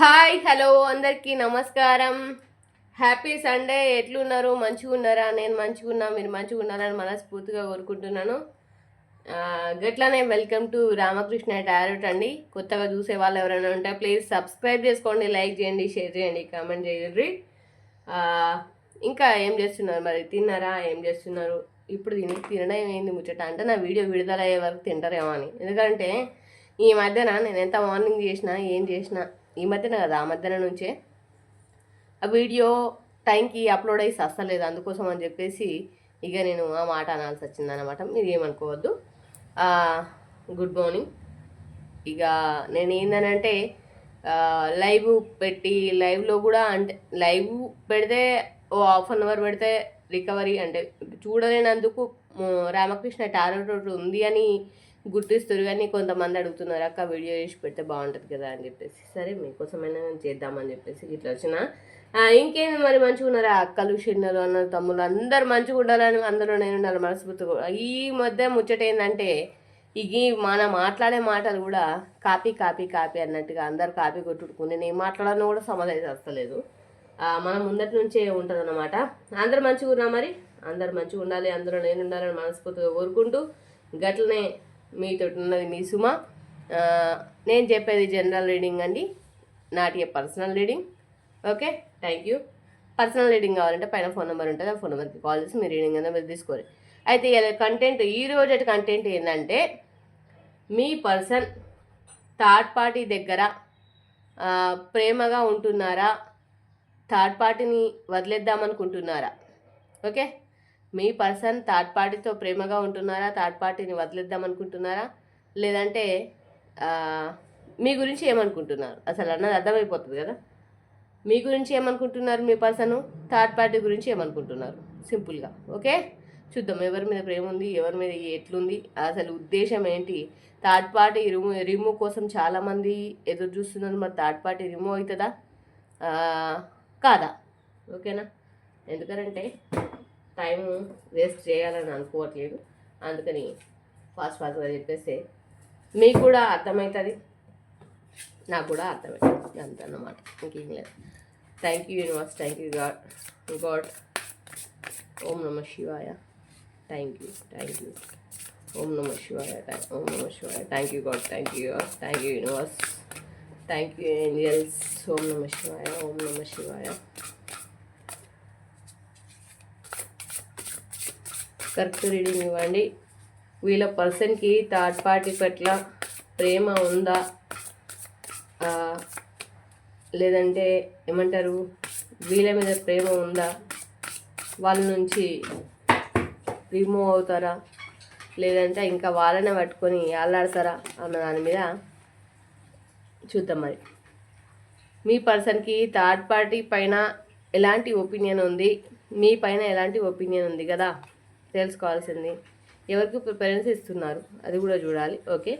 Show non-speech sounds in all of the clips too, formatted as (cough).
Hi hello అందరికీ నమస్కారం. Happy Sunday. ఎట్లున్నారు? మంచిగా ఉన్నారా? నేను మంచిగా ఉన్నా మీరు మంచిగా ఉన్నారని మనస్ఫూర్తిగా కోరుకుంటున్నాను. గట్లనే వెల్కమ్ టు రామకృష్ణ టారెట్ అండి. కొత్తగా చూసే వాళ్ళు ఎవరైనా ఉంటే ప్లీజ్ సబ్స్క్రైబ్ చేసుకోండి లైక్ చేయండి షేర్ చేయండి కామెంట్ చేయండి. ఇంకా ఏం చేస్తున్నారు మరి? తిన్నారా? ఏం చేస్తున్నారు? ఇప్పుడు తిని తినడం ఏంది ముచ్చట? అంటే నా వీడియో విడుదల అయ్యే వరకు తింటారేమో అని. ఎందుకంటే ఈ మధ్యన నేను ఎంత మార్నింగ్ చేసినా ఏం చేసినా ఈ మధ్యన కదా ఆ మధ్యన నుంచే ఆ వీడియో టైంకి అప్లోడ్ అయ్యి వస్తలేదు అందుకోసం అని చెప్పేసి ఇక నేను ఆ మాట అనాల్సి వచ్చింది అనమాట మీరు ఏమనుకోవద్దు గుడ్ మార్నింగ్. ఇక నేను ఏందనంటే లైవ్ పెట్టి లైవ్లో కూడా అంటే లైవ్ పెడితే ఓ హాఫ్ అన్ అవర్ పెడితే రికవరీ అంటే చూడలేనందుకు రామకృష్ణ టారెట్ ఒకటి ఉంది అని గుర్తిస్తారు కానీ కొంతమంది అడుగుతున్నారు అక్క వీడియో చేసి పెడితే బాగుంటుంది కదా అని చెప్పేసి. సరే మీకోసమైనా నేను చేద్దామని చెప్పేసి ఇట్లా వచ్చిన. ఇంకేం మరి మంచిగా ఉన్నారా? అక్కలు చిన్నలు అన్నారు తమ్ముళ్ళు అందరు మంచిగా ఉండాలని అందరూ నేను ఉండాలి మనస్ఫూర్తిగా ఈ మధ్య ముచ్చట ఏంటంటే ఇక మన మాట్లాడే మాటలు కూడా కాపీ కాపీ కాపీ అన్నట్టుగా అందరు కాపీ కొట్టుకుని నేను మాట్లాడాలని కూడా సమాధానం వస్తలేదు మన మనం ముందటి నుంచే ఉంటుంది అనమాట అందరు మంచిగా ఉన్నా మరి? అందరు మంచిగా ఉండాలి అందరూ నేను ఉండాలని మనస్ఫూర్తిగా కోరుకుంటూ గట్లనే మీతో ఉన్నది మీ సుమ. నేను చెప్పేది జనరల్ రీడింగ్ అండి. నాటి personal reading okay thank you personal reading కావాలంటే పైన ఫోన్ నెంబర్ ఉంటుంది. ఆ ఫోన్ నెంబర్కి కాల్ చేసి మీరు రీడింగ్ అనేది మీరు తీసుకోవాలి అయితే ఇలా కంటెంట్ ఈ రోజు కంటెంట్ ఏంటంటే మీ పర్సన్ థర్డ్ పార్టీ దగ్గర ప్రేమగా ఉంటున్నారా? థర్డ్ పార్టీని వదిలేద్దామనుకుంటున్నారా ఓకే మీ పర్సన్ థర్డ్ పార్టీతో ప్రేమగా ఉంటున్నారా? థర్డ్ పార్టీని వదిలేద్దామనుకుంటున్నారా లేదంటే మీ గురించి ఏమనుకుంటున్నారు? అసలు అన్నది అర్థమైపోతుంది కదా? మీ గురించి ఏమనుకుంటున్నారు మీ పర్సన్? థర్డ్ పార్టీ గురించి ఏమనుకుంటున్నారు? సింపుల్గా ఓకే? చూద్దాం ఎవరి మీద ప్రేమ ఉంది ఎవరి మీద ఎట్లుంది? అసలు ఉద్దేశం ఏంటి? థర్డ్ పార్టీ రిమూవ్ రిమూవ్ కోసం చాలామంది ఎదురు చూస్తున్నారు. మరి థర్డ్ పార్టీ రిమూవ్ అవుతుందా? కాదా? ఓకేనా? ఎందుకనంటే టైం వేస్ట్ చేయాలని అనుకోవట్లేదు. అందుకని ఫాస్ట్ ఫాస్ట్గా చెప్పేస్తే మీకు కూడా అర్థమవుతుంది. నాకు కూడా అర్థమవుతుంది అంత అన్నమాట ఇంకేం లేదు. Thank you universe thank you god god ఓం నమ శివాయ. థ్యాంక్ యూ థ్యాంక్ యూ ఓం నమ శివాయ. థ్యాంక్ ఓం నమ శివాయ. Thank you god thank you thank you universe thank you angels ఓం నమ శివాయ. ఓం నమ శివాయ. కరెక్ట్ రీడింగ్ ఇవ్వండి. వీళ్ళ పర్సన్కి థర్డ్ పార్టీ పట్ల ప్రేమ ఉందా? లేదంటే ఏమంటారు? వీళ్ళ మీద ప్రేమ ఉందా? వాళ్ళ నుంచి రిమూవ్ అవుతారా? లేదంటే ఇంకా వాళ్ళనే పట్టుకొని ఆలాడతారా అన్న దాని మీద చూద్దాం మరి. మీ పర్సన్కి థర్డ్ పార్టీ పైన ఎలాంటి ఒపీనియన్ ఉంది? మీ పైన ఎలాంటి ఒపీనియన్ ఉంది కదా? తెలుసుకోవాల్సింది. ఎవరికి ప్రిఫరెన్స్ ఇస్తున్నారు? అది కూడా చూడాలి. ఓకే?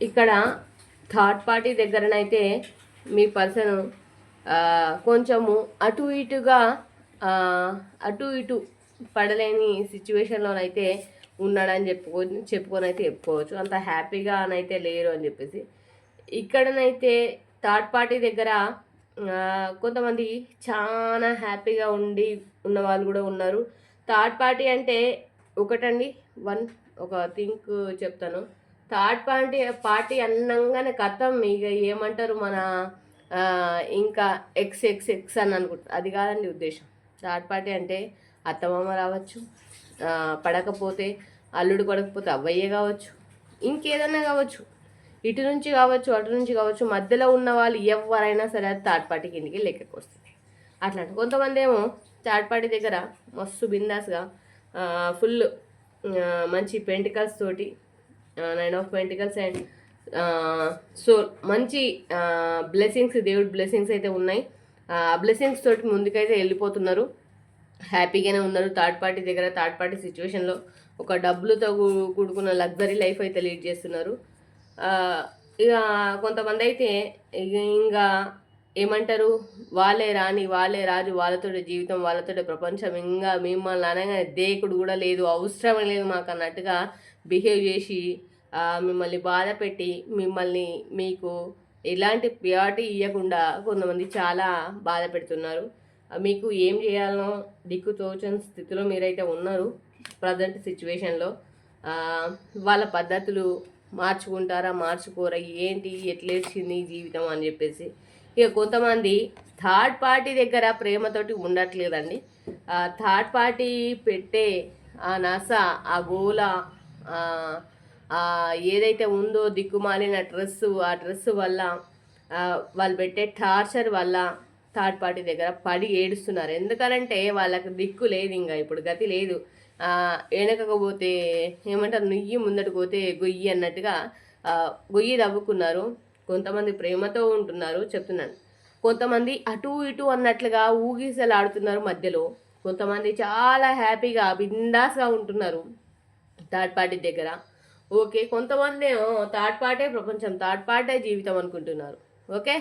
ఇక్కడ థర్డ్ పార్టీ దగ్గరనైతే మీ పర్సన్ కొంచెము అటు ఇటుగా అటు ఇటు పడలేని సిచ్యువేషన్లోనైతే ఉన్నాడని చెప్పుకో చెప్పుకొని అయితే చెప్పుకోవచ్చు. అంత హ్యాపీగా అనైతే లేరు అని చెప్పేసి. ఇక్కడనైతే థర్డ్ పార్టీ దగ్గర కొంతమంది చాలా హ్యాపీగా ఉండి ఉన్న వాళ్ళు కూడా ఉన్నారు. థర్డ్ పార్టీ అంటే ఒకటండి వన్ ఒక థింక్ చెప్తాను. థర్డ్ పార్టీ పార్టీ అన్నంగానే కథం ఇక ఏమంటారు మన ఇంకా ఎక్స్ ఎక్స్ ఎక్స్ అని అనుకుంటారు అది కాదండి ఉద్దేశం. థర్డ్ పార్టీ అంటే అత్తమామ రావచ్చు పడకపోతే అల్లుడు పడకపోతే అవ్వయ్యే కావచ్చు ఇంకేదన్నా కావచ్చు. ఇటు నుంచి కావచ్చు అటు నుంచి కావచ్చు మధ్యలో ఉన్న వాళ్ళు ఎవరైనా సరే అది థర్డ్ పార్టీ కిందికి లెక్కకు వస్తుంది. అట్లా కొంతమంది ఏమో థర్డ్ పార్టీ దగ్గర మస్తు బిందాస్గా ఫుల్ మంచి పెంటికల్స్ తోటి nine of pentacles and so మంచి బ్లెస్సింగ్స్ దేవుడి బ్లెస్సింగ్స్ అయితే ఉన్నాయి. ఆ బ్లెస్సింగ్స్ తోటి ముందుకైతే వెళ్ళిపోతున్నారు. హ్యాపీగానే ఉన్నారు. థర్డ్ పార్టీ దగ్గర థర్డ్ పార్టీ సిచ్యువేషన్లో ఒక డబ్బులతో కూడుకున్న లగ్జరీ లైఫ్ అయితే లీడ్ చేస్తున్నారు. ఇక కొంతమంది అయితే ఇంకా ఏమంటారు? వాళ్ళే రాని వాళ్ళే రాజు వాళ్ళతోటి జీవితం వాళ్ళతోటి ప్రపంచం. ఇంకా మిమ్మల్ని అనగానే దేకుడు కూడా లేదు అవసరం లేదు మాకు అన్నట్టుగా బిహేవ్ చేసి మిమ్మల్ని బాధ పెట్టి మిమ్మల్ని మీకు ఎలాంటి ప్రియారిటీ ఇవ్వకుండా కొంతమంది చాలా బాధ పెడుతున్నారు. మీకు ఏం చేయాలనో దిక్కు తోచని స్థితిలో మీరైతే ఉన్నారు ప్రజెంట్ సిచ్యువేషన్లో. వాళ్ళ పద్ధతులు మార్చుకుంటారా మార్చుకోరా ఏంటి ఎట్లేసింది జీవితం అని చెప్పేసి. ఇక కొంతమంది థర్డ్ పార్టీ దగ్గర ప్రేమతోటి ఉండట్లేదండి. థర్డ్ పార్టీ పెట్టే ఆ నస ఆ గోల ఏదైతే ఉందో దిక్కుమాలిన డ్రెస్సు ఆ డ్రెస్సు వల్ల వాళ్ళు పెట్టే టార్చర్ వల్ల థర్డ్ పార్టీ దగ్గర పడి ఏడుస్తున్నారు. ఎందుకనంటే వాళ్ళకి దిక్కు లేదు ఇంకా ఇప్పుడు గతి లేదు. వెనకపోతే ఏమంటారు నుయ్యి ముందటి పోతే గొయ్యి అన్నట్టుగా గొయ్యి తవ్వుకున్నారు కొంతమంది ప్రేమతో ఉంటున్నారు చెప్తున్నాను. కొంతమంది అటు ఇటు అన్నట్లుగా ఊగిసలాడుతున్నారు మధ్యలో. కొంతమంది చాలా హ్యాపీగా బిందాస్గా ఉంటున్నారు థర్డ్ పార్టీ దగ్గర. ఓకే కొంతమంది ఏమో థర్డ్ పార్టీ ప్రపంచం థర్డ్ పార్టీ జీవితం అనుకుంటున్నారు. ఓకే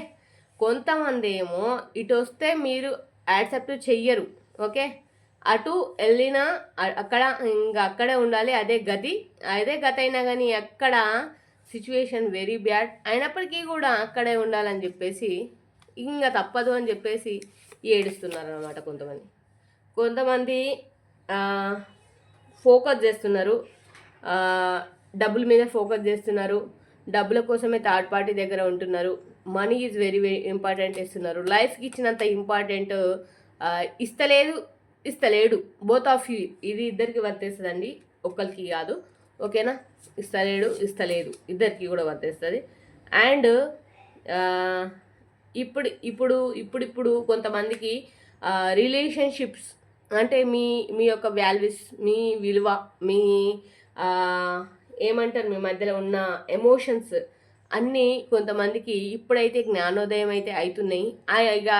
కొంతమంది ఏమో ఇటు వస్తే మీరు యాక్సెప్ట్ చెయ్యరు. ఓకే అటు వెళ్ళినా అక్కడ ఇంకా అక్కడే ఉండాలి అదే గతి. అదే గతి అయినా కానీ అక్కడ సిచ్యువేషన్ వెరీ బ్యాడ్. అయినప్పటికీ కూడా అక్కడే ఉండాలని చెప్పేసి ఇంకా తప్పదు అని చెప్పేసి ఏడుస్తున్నారు అనమాట కొంతమంది కొంతమంది ఫోకస్ చేస్తున్నారు. డబ్బుల మీద ఫోకస్ చేస్తున్నారు. డబ్బుల కోసమే థర్డ్ పార్టీ దగ్గర ఉంటున్నారు. Money is very very important ఇస్తున్నారు. లైఫ్కి ఇచ్చినంత ఇంపార్టెంట్ ఇస్తలేదు. ఇస్తలేడు. బోత్ ఆఫ్ యూ ఇది ఇద్దరికి వర్తిస్తుందండి. ఒక్కరికి కాదు. ఓకేనా? ఇస్తలేడు ఇస్తలేదు. ఇద్దరికి కూడా వర్తిస్తుంది. అండ్ ఇప్పుడు ఇప్పుడు ఇప్పుడిప్పుడు కొంతమందికి రిలేషన్షిప్స్ అంటే మీ మీ యొక్క వాల్యూస్ మీ విలువ మీ ఏమంటారు మీ మధ్యలో ఉన్న ఎమోషన్స్ అన్నీ కొంతమందికి ఇప్పుడైతే జ్ఞానోదయం అయితే అవుతున్నాయి. ఆ ఇక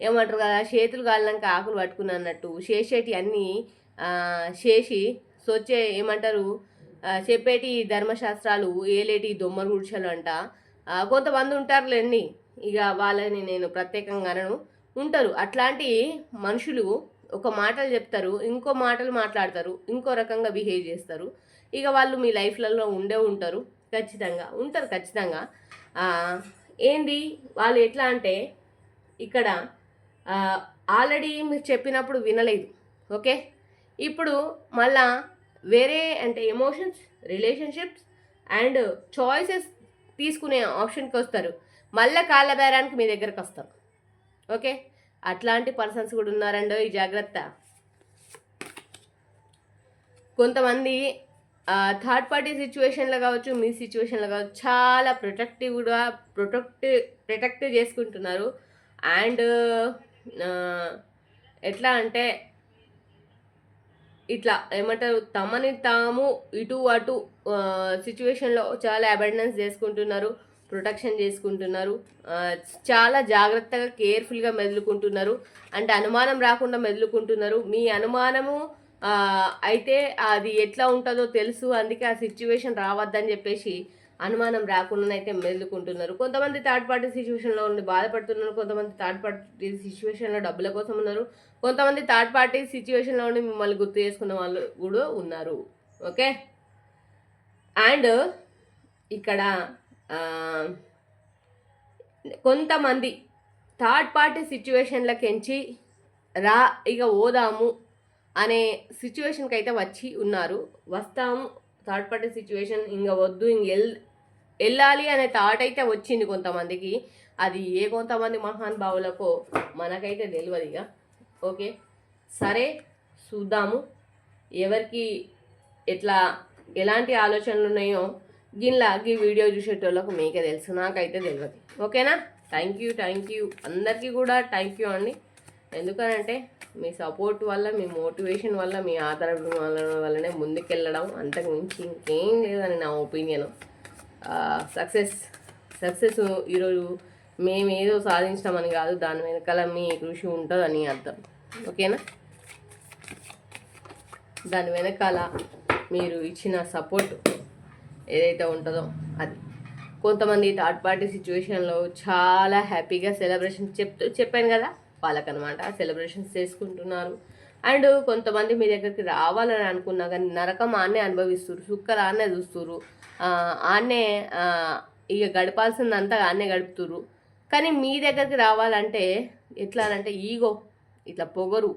ఏమంటారు కదా చేతులు కాలినాక ఆకులు పట్టుకుని అన్నట్టు చేసేటి అన్నీ చేసి సొచ్చే ఏమంటారు చెప్పేటి ధర్మశాస్త్రాలు ఏలేటి దొమ్మలు గుడిచలు అంట. కొంతమంది ఉంటారులేండి ఇక వాళ్ళని నేను ప్రత్యేకంగా అనను. ఉంటారు. అట్లాంటి మనుషులు ఒక మాటలు చెప్తారు ఇంకో మాటలు మాట్లాడతారు ఇంకో రకంగా బిహేవ్ చేస్తారు. ఇక వాళ్ళు మీ లైఫ్లలో ఉండే ఉంటారు ఖచ్చితంగా ఉంటారు ఖచ్చితంగా. ఏంది? వాళ్ళు ఎట్లా అంటే ఇక్కడ ఆల్రెడీ మీరు చెప్పినప్పుడు వినలేదు ఓకే? ఇప్పుడు మళ్ళా వేరే అంటే ఎమోషన్స్ రిలేషన్షిప్స్ అండ్ చాయిసెస్ తీసుకునే ఆప్షన్కి వస్తారు. మళ్ళీ కాళ్ళ బేరానికి మీ దగ్గరకు వస్తారు ఓకే? అట్లాంటి పర్సన్స్ కూడా ఉన్నారండో ఈ జాగ్రత్త. కొంతమంది థర్డ్ పార్టీ సిచ్యువేషన్లో కావచ్చు మీ సిచ్యువేషన్లో కావచ్చు చాలా ప్రొటెక్టివ్గా ప్రొటెక్ట్ ప్రొటెక్ట్ చేసుకుంటున్నారు. అండ్ ఎట్లా అంటే ఇట్లా ఏమంటారు తమని తాము ఇటు అటు సిచ్యువేషన్లో చాలా అబెండెన్స్ చేసుకుంటున్నారు ప్రొటెక్షన్ చేసుకుంటున్నారు చాలా జాగ్రత్తగా కేర్ఫుల్గా మెదులుకుంటున్నారు అంటే అనుమానం రాకుండా మెదులుకుంటున్నారు. మీ అనుమానము అయితే అది ఎట్లా ఉంటుందో తెలుసు అందుకే ఆ సిచ్యువేషన్ రావద్దని చెప్పేసి అనుమానం రాకుండా అయితే మెదులుకుంటున్నారు. కొంతమంది థర్డ్ పార్టీ సిచ్యువేషన్లో ఉండి బాధపడుతున్నారు. కొంతమంది థర్డ్ పార్టీ సిచ్యువేషన్లో డబ్బుల కోసం ఉన్నారు. కొంతమంది థర్డ్ పార్టీ సిచ్యువేషన్లో ఉండి మిమ్మల్ని గుర్తు చేసుకున్న వాళ్ళు కూడా ఉన్నారు. ఓకే? అండ్ ఇక్కడ కొంతమంది థర్డ్ పార్టీ సిచ్యువేషన్లకెంచి రా ఇక ఓదాము అనే సిచ్యువేషన్కి అయితే వచ్చి ఉన్నారు. వస్తాము. థర్డ్ పార్టీ సిచ్యువేషన్ ఇంకా వద్దు ఇంక ఎల్ వెళ్ళాలి అనే థాట్ అయితే వచ్చింది కొంతమందికి. అది ఏ కొంతమంది మహానుభావులకో మనకైతే తెలియదు ఇక. ఓకే? సరే చూద్దాము. ఎవరికి ఎట్లా ఎలాంటి ఆలోచనలు ఉన్నాయో గిన్లా ఈ వీడియో చూసేటోళ్ళకు మీకే తెలుసు. నాకైతే తెలియదు ఓకేనా? థ్యాంక్ యూ థ్యాంక్ యూ అందరికీ కూడా థ్యాంక్ యూ అండి. ఎందుకనంటే మీ సపోర్ట్ వల్ల మీ మోటివేషన్ వల్ల మీ ఆధార వల్లనే ముందుకెళ్ళడం అంతకు మించి ఇంకేం లేదని నా ఒపీనియన్ సక్సెస్ సక్సెస్ ఈరోజు మేము ఏదో సాధించినామని కాదు దాని వెనకాల మీ కృషి ఉంటుందని అర్థం. ఓకేనా? దాని వెనకాల మీరు ఇచ్చిన సపోర్ట్ ఏదైతే ఉంటుందో అది. కొంతమంది థర్డ్ పార్టీ సిచ్యువేషన్లో చాలా హ్యాపీగా సెలబ్రేషన్ చెప్తూ చెప్పాను కదా? వాళ్ళకనమాట సెలబ్రేషన్స్ చేసుకుంటున్నారు. అండ్ కొంతమంది మీ దగ్గరికి రావాలని అనుకున్నా కానీ నరకం ఆనే అనుభవిస్తారు సుక్కలు ఆనే చూస్తారు ఆనే ఇక గడపాల్సిందంతా ఆనే గడుపుతుర్రు. కానీ మీ దగ్గరికి రావాలంటే ఎట్లా అంటే ఈగో ఇట్లా పొగరు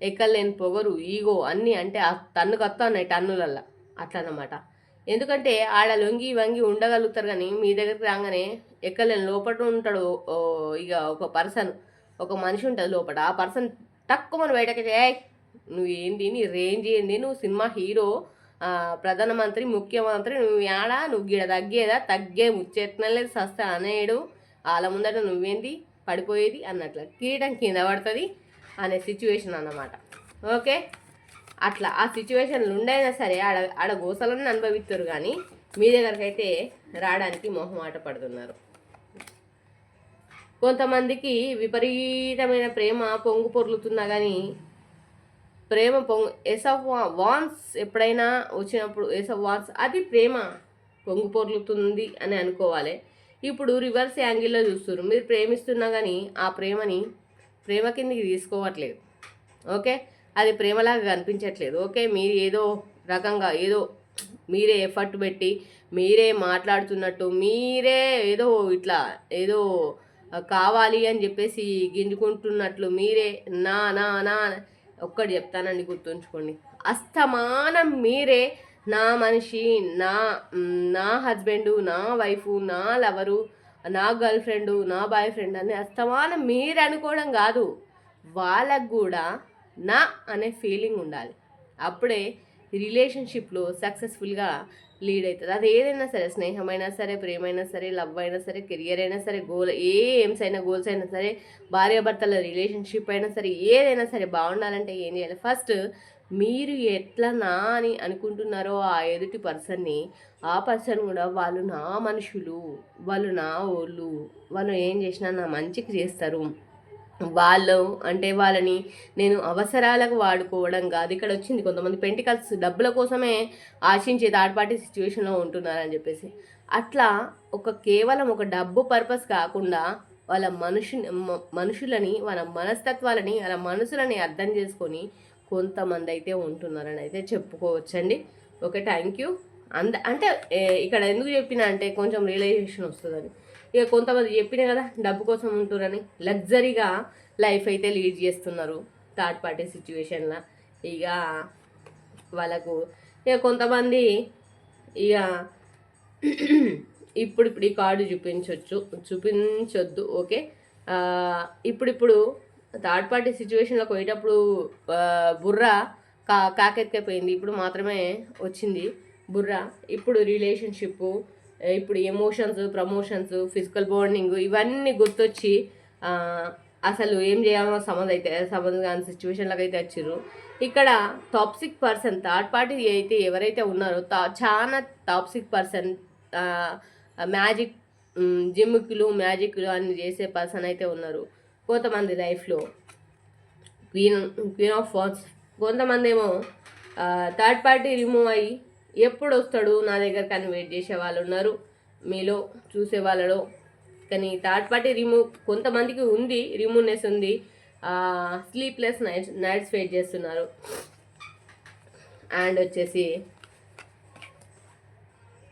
ఎక్కలేని పొగరు ఈగో అన్నీ అంటే ఆ టన్నుకు వస్తున్నాయి టన్నులల్లా. అట్లనమాట ఎందుకంటే ఆడ లొంగి వంగి ఉండగలుగుతారు కానీ మీ దగ్గరికి రాగానే ఎక్కలేని లోపల ఉంటాడు ఓ, ఇక ఒక పర్సన్ ఒక మనిషి ఉంటుంది లోపల ఆ పర్సన్ తక్కువ మనం బయటకి ఏ నువ్వు ఏంది? నీ రేంజ్ ఏంది? నువ్వు సినిమా హీరో ప్రధానమంత్రి ముఖ్యమంత్రి నువ్వు ఏడా నువ్వు గిడ తగ్గేదా? తగ్గే ముచ్చెత్తనం లేదు. సస్తా అనేడు. వాళ్ళ ముందట నువ్వేంది? పడిపోయేది అన్నట్లు. కిరీటం కింద పడుతుంది అనే సిచ్యువేషన్ అన్నమాట. ఓకే? అట్లా. ఆ సిచ్యువేషన్లు ఉండైనా సరే ఆడ ఆడ గోసలను అనుభవిస్తారు కానీ మీ దగ్గరకైతే రావడానికి మొహమాట పడుతున్నారు. కొంతమందికి విపరీతమైన ప్రేమ పొంగు పొర్లుతున్నా కానీ ప్రేమ పొంగు ఎస్ ఆఫ్ వాన్స్ ఎప్పుడైనా వచ్చినప్పుడు ఎస్ ఆఫ్ వాన్స్ అది ప్రేమ పొంగు పొర్లుతుంది అని అనుకోవాలి. ఇప్పుడు రివర్స్ యాంగిల్లో చూస్తున్నారు మీరు ప్రేమిస్తున్నా కానీ ఆ ప్రేమని ప్రేమ కిందకి తీసుకోవట్లేదు. ఓకే? అది ప్రేమలాగా కనిపించట్లేదు. ఓకే? మీరు ఏదో రకంగా ఏదో మీరే ఎఫర్ట్ పెట్టి మీరే మాట్లాడుతున్నట్టు మీరే ఏదో ఇట్లా ఏదో కావాలి అని చెప్పేసి గింజుకుంటున్నట్లు మీరే నా నా నా ఒక్కటి చెప్తానండి గుర్తుంచుకోండి. అస్తమానం మీరే నా మనిషి నా నా హస్బెండు నా వైఫ్ నా లవరు నా గర్ల్ ఫ్రెండు నా బాయ్ ఫ్రెండ్ అని అస్తమానం మీరు అనుకోవడం కాదు. వాళ్ళకు కూడా నా అనే ఫీలింగ్ ఉండాలి. అప్పుడే రిలేషన్షిప్లో సక్సెస్ఫుల్గా లీడ్ అవుతుంది. అది ఏదైనా సరే స్నేహమైనా సరే ప్రేమైనా సరే లవ్ అయినా సరే కెరియర్ అయినా సరే గోల్ ఏ ఎయిమ్స్ అయినా గోల్స్ అయినా సరే భార్యాభర్తల రిలేషన్షిప్ అయినా సరే ఏదైనా సరే బాగుండాలంటే ఏం చేయాలి? ఫస్ట్ మీరు ఎట్లా నా అని అనుకుంటున్నారో ఆ ఎదుటి పర్సన్ని ఆ పర్సన్ కూడా వాళ్ళు నా మనుషులు వాళ్ళు నా ఓళ్ళు వాళ్ళు ఏం చేసినా నా మంచికి చేస్తారు. వాళ్ళు అంటే వాళ్ళని నేను అవసరాలకు వాడుకోవడం కాదు. ఇక్కడ వచ్చింది కొంతమంది పెంటికల్స్ డబ్బుల కోసమే ఆశించే థర్డ్ పార్టీ సిచ్యువేషన్లో ఉంటున్నారని చెప్పేసి. అట్లా ఒక కేవలం ఒక డబ్బు పర్పస్ కాకుండా వాళ్ళ మనుషు మనుషులని వాళ్ళ మనస్తత్వాలని వాళ్ళ మనసులని అర్థం చేసుకొని కొంతమంది అయితే ఉంటున్నారని అయితే చెప్పుకోవచ్చండి. ఓకే థ్యాంక్ యూ అంద అంటే ఇక్కడ ఎందుకు చెప్పిన అంటే కొంచెం రియలైజేషన్ వస్తుందని ఇక కొంతమంది చెప్పిన కదా డబ్బు కోసం ఉంటురని లగ్జరీగా లైఫ్ అయితే లీడ్ చేస్తున్నారు థర్డ్ పార్టీ సిచ్యువేషన్లో ఇక వాళ్ళకు ఇక కొంతమంది ఇక (clears throat) ఇప్పుడు ఇప్పుడు ఈ కార్డు చూపించవచ్చు చూపించొద్దు ఓకే? ఇప్పుడిప్పుడు థర్డ్ పార్టీ సిచ్యువేషన్లోకి పోయేటప్పుడు బుర్ర కా కాకెత్తిపోయింది ఇప్పుడు మాత్రమే వచ్చింది బుర్ర. ఇప్పుడు రిలేషన్షిప్ ఇప్పుడు ఎమోషన్స్ ప్రమోషన్స్ ఫిజికల్ బాండింగ్ ఇవన్నీ గుర్తొచ్చి అసలు ఏం చేయాలో సమజ్ అయితే సమజ్ కాని సిచ్యువేషన్లకు అయితే వచ్చారు ఇక్కడ టాప్సిక్ పర్సన్ థర్డ్ పార్టీ అయితే ఎవరైతే ఉన్నారో తా చాలా టాప్సిక్ పర్సన్ మ్యాజిక్ జిమ్ముకులు మ్యాజిక్లు అన్ని చేసే పర్సన్ అయితే ఉన్నారు. కొంతమంది లైఫ్లో క్వీన్ క్వీన్ ఆఫ్ ఫాన్స్ కొంతమంది ఏమో థర్డ్ పార్టీ రిమూవ్ అయ్యి ఎప్పుడు వస్తాడు నా దగ్గర కానీ వెయిట్ చేసే వాళ్ళు ఉన్నారు. మీలో చూసే వాళ్ళలో. కానీ థర్డ్ పార్టీ రిమూవ్ కొంతమందికి ఉంది రిమూవ్నెస్ ఉంది. స్లీప్లెస్ నైట్స్ నైట్స్ వెయిట్ చేస్తున్నారు. అండ్ వచ్చేసి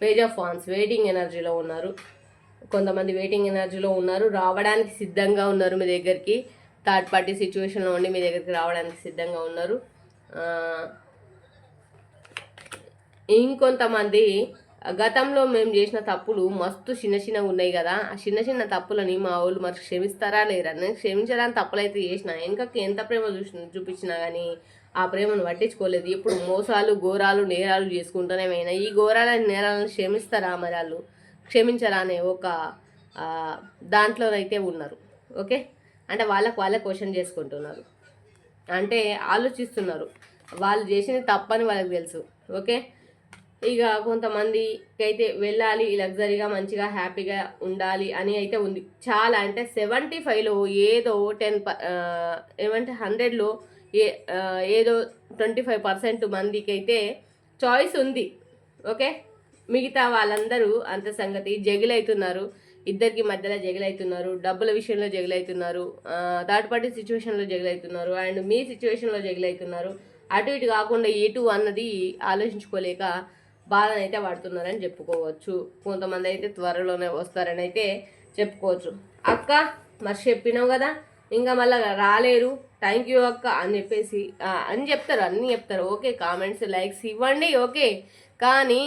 పేజ్ ఆఫ్ ఫాన్స్ వెయిటింగ్ ఎనర్జీలో ఉన్నారు. కొంతమంది వెయిటింగ్ ఎనర్జీలో ఉన్నారు. రావడానికి సిద్ధంగా ఉన్నారు మీ దగ్గరికి. థర్డ్ పార్టీ సిచ్యువేషన్లో ఉండి మీ దగ్గరికి రావడానికి సిద్ధంగా ఉన్నారు. ఇంకొంతమంది గతంలో మేము చేసిన తప్పులు మస్తు చిన్న చిన్నగా ఉన్నాయి కదా ఆ చిన్న చిన్న తప్పులని మా వాళ్ళు మరి క్షమిస్తారా లేరా? నేను క్షమించడానికి తప్పులైతే చేసిన వెనకకి ఎంత ప్రేమ చూసిన చూపించినా కానీ ఆ ప్రేమను పట్టించుకోలేదు. ఇప్పుడు మోసాలు ఘోరాలు నేరాలు చేసుకుంటూనే పోయినా. ఈ ఘోరాలని నేరాలను క్షమిస్తారా మరి వాళ్ళు? క్షమించరా అనే ఒక దాంట్లోనైతే ఉన్నారు. ఓకే? అంటే వాళ్ళకు వాళ్ళే క్వశ్చన్ చేసుకుంటున్నారు. అంటే ఆలోచిస్తున్నారు. వాళ్ళు చేసింది తప్పని వాళ్ళకి తెలుసు. ఓకే? ఇక కొంతమందికి అయితే వెళ్ళాలి లగ్జరీగా మంచిగా హ్యాపీగా ఉండాలి అని అయితే ఉంది. చాలా అంటే సెవెంటీ ఫైవ్లో ఏదో టెన్ ఏమంటే హండ్రెడ్లో ఏ ఏదో ట్వంటీ ఫైవ్ పర్సెంట్ మందికి అయితే చాయిస్ ఉంది. ఓకే? మిగతా వాళ్ళందరూ అంత సంగతి జగిలవుతున్నారు ఇద్దరికి మధ్యలో జగిలవుతున్నారు డబ్బుల విషయంలో జగిలైతున్నారు. థర్డ్ పార్టీ సిచ్యువేషన్లో జగిలైతున్నారు. అండ్ మీ సిచ్యువేషన్లో జగిలైతున్నారు. అటు ఇటు కాకుండా ఎటు అన్నది ఆలోచించుకోలేక బాధను అయితే పడుతున్నారని చెప్పుకోవచ్చు. కొంతమంది అయితే త్వరలోనే వస్తారని అయితే చెప్పుకోవచ్చు. అక్క మరి చెప్పినావు కదా ఇంకా మళ్ళీ రాలేరు. థ్యాంక్ యూ అక్క అని చెప్పేసి అని చెప్తారు అన్నీ చెప్తారు. ఓకే కామెంట్స్ లైక్స్ ఇవ్వండి ఓకే. కానీ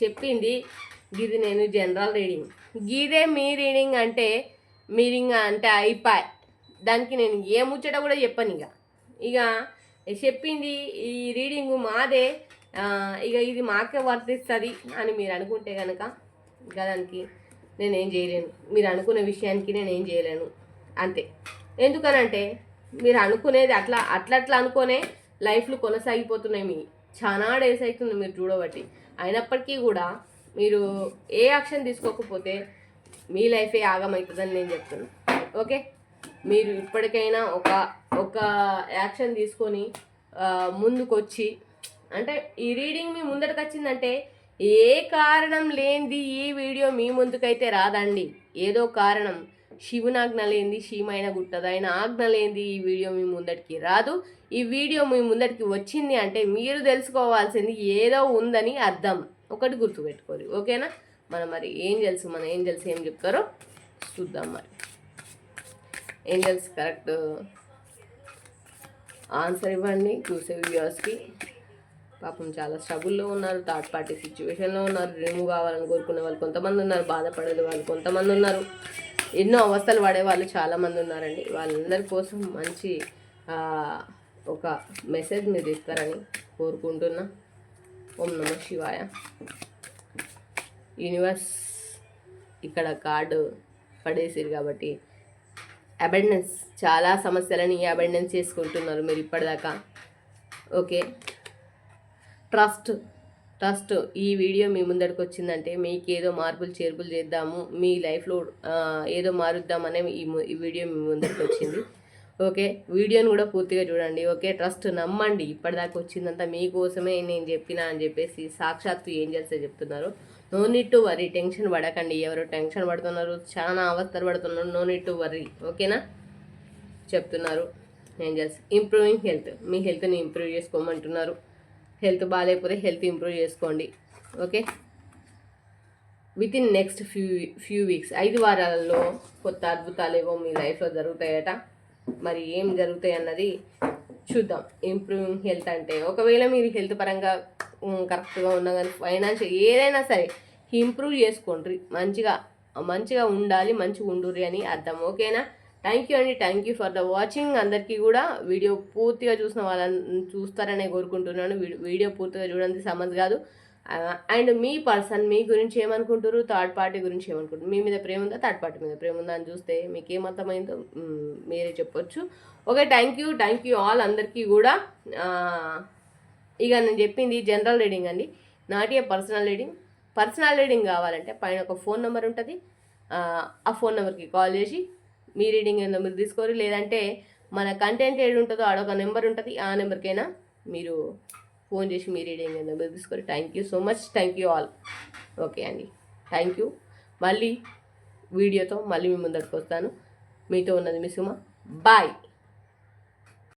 చెప్పింది ఇది నేను జనరల్ రీడింగ్ గీదే మీ రీడింగ్ అంటే మీరింగ్ అంటే అయిపోయి దానికి నేను ఏ ముచ్చట కూడా చెప్పను ఇక. ఇక చెప్పింది ఈ రీడింగ్ మాదే ఇక ఇది మాకే వర్తిస్తుంది అని మీరు అనుకుంటే కనుక ఇక దానికి నేనేం చేయలేను. మీరు అనుకునే విషయానికి నేనేం చేయలేను. అంతే. ఎందుకనంటే మీరు అనుకునేది అట్లా అట్లా అట్లా అనుకునే లైఫ్లు కొనసాగిపోతున్నాయి మీ. చాలా డేస్ అవుతుంది మీరు చూడబట్టి. అయినప్పటికీ కూడా మీరు ఏ యాక్షన్ తీసుకోకపోతే మీ లైఫే ఆగమవుతుందని నేను చెప్తున్నాను ఓకే? మీరు ఇప్పటికైనా ఒక ఒక యాక్షన్ తీసుకొని ముందుకొచ్చి అంటే ఈ రీడింగ్ మీ ముందరికి వచ్చిందంటే ఏ కారణం లేనిది ఈ వీడియో మీ ముందుకైతే రాదండి. ఏదో కారణం. శివునాజ్ఞ లేనిది శివమైన గుట్టదు ఆయన ఆజ్ఞ లేనిది ఈ వీడియో మీ ముందటికి రాదు. ఈ వీడియో మీ ముందటికి వచ్చింది అంటే మీరు తెలుసుకోవాల్సింది ఏదో ఉందని అర్థం. ఒకటి గుర్తుపెట్టుకోరు ఓకేనా? మనం మరి ఏంజల్స్ మన ఏంజల్స్ ఏం చెప్తారో చూద్దాం మరి. ఏంజల్స్ కరెక్ట్ ఆన్సర్ ఇవ్వండి. చూసే వ్యూవర్స్కి పాపం చాలా స్ట్రగుల్లో ఉన్నారు థర్డ్ పార్టీ సిచ్యువేషన్లో ఉన్నారు రిమూవ్ కావాలని కోరుకునే వాళ్ళు కొంతమంది ఉన్నారు బాధపడేది వాళ్ళు కొంతమంది ఉన్నారు. ఎన్నో అవస్థలు పడే వాళ్ళు చాలామంది ఉన్నారండి. వాళ్ళందరి కోసం మంచి ఒక మెసేజ్ మీరు ఇస్తారని కోరుకుంటున్నా. ఓం నమ శివాయ. యూనివర్స్ ఇక్కడ కార్డు పడేసారు కాబట్టి అబెండెన్స్ చాలా సమస్యలని అబెండెన్స్ చేసుకుంటున్నారు మీరు ఇప్పటిదాకా. ఓకే ట్రస్ట్ ట్రస్ట్ ఈ వీడియో మీ ముందరికి వచ్చిందంటే మీకు ఏదో మార్పులు చేర్పులు చేద్దాము మీ లైఫ్లో ఏదో మారుద్దామనే ఈ ఈ వీడియో మీ ముందరికి వచ్చింది ఓకే? వీడియోని కూడా పూర్తిగా చూడండి. ఓకే? ట్రస్ట్ నమ్మండి. ఇప్పటిదాకా వచ్చిందంతా మీకోసమే నేను చెప్పినా అని చెప్పేసి సాక్షాత్తు ఏం చేస్తే చెప్తున్నారు. No need to worry. Tension పడకండి. ఎవరు టెన్షన్ పడుతున్నారు? చాలా అవస్థలు పడుతున్నారు. No need to worry. ఓకేనా? చెప్తున్నారు ఏం ఏంజల్స్. Improving health. మీ హెల్త్ని ఇంప్రూవ్ చేసుకోమంటున్నారు. హెల్త్ బాగాలేకపోతే హెల్త్ ఇంప్రూవ్ చేసుకోండి. Okay? Within next few few weeks ఐదు వారాలలో కొత్త అద్భుతాలు ఏవో మీ లైఫ్లో జరుగుతాయట. మరి ఏం జరుగుతాయి అన్నది చూద్దాం. ఇంప్రూవింగ్ హెల్త్ అంటే ఒకవేళ మీరు హెల్త్ పరంగా కరెక్ట్గా ఉన్నా కానీ ఫైనాన్షియల్ ఏదైనా సరే ఇంప్రూవ్ చేసుకోండి. మంచిగా మంచిగా ఉండాలి మంచిగా ఉండుర్రి అని అర్థం. ఓకేనా? థ్యాంక్ యూ అండి. Thank you for the watching. అందరికీ కూడా వీడియో పూర్తిగా చూసిన వాళ్ళని చూస్తారనే కోరుకుంటున్నాను. వీడియో వీడియో పూర్తిగా చూడండి. సమజ్ కాదు. అండ్ మీ పర్సన్ మీ గురించి ఏమనుకుంటారు థర్డ్ పార్టీ గురించి ఏమనుకుంటారు మీ మీద ప్రేమ ఉందా? థర్డ్ పార్టీ మీద ప్రేమ ఉందా? అని చూస్తే మీకు ఏమర్థమైందో మీరే చెప్పొచ్చు. Okay thank you thank you all అందరికీ కూడా. ఇక నేను చెప్పింది జనరల్ రీడింగ్ అండి. Not a personal reading. Personal reading కావాలంటే పైన ఒక ఫోన్ నెంబర్ ఉంటుంది. ఆ ఫోన్ నెంబర్కి కాల్ చేసి మీ రీడింగ్ ఏందో మీరు తీసుకోరు. లేదంటే మన కంటెంట్ ఏది ఉంటుందో ఆడొక నెంబర్ ఉంటుంది ఆ నెంబర్కైనా మీరు ఫోన్ చేసి మీ రీడింగ్ ఏందో మీరు తీసుకోరు. Thank you so much thank you all okay అండి. థ్యాంక్ యూ మళ్ళీ వీడియోతో మళ్ళీ మీ ముందరికి వస్తాను. మీతో ఉన్నది మీ సుమ. బాయ్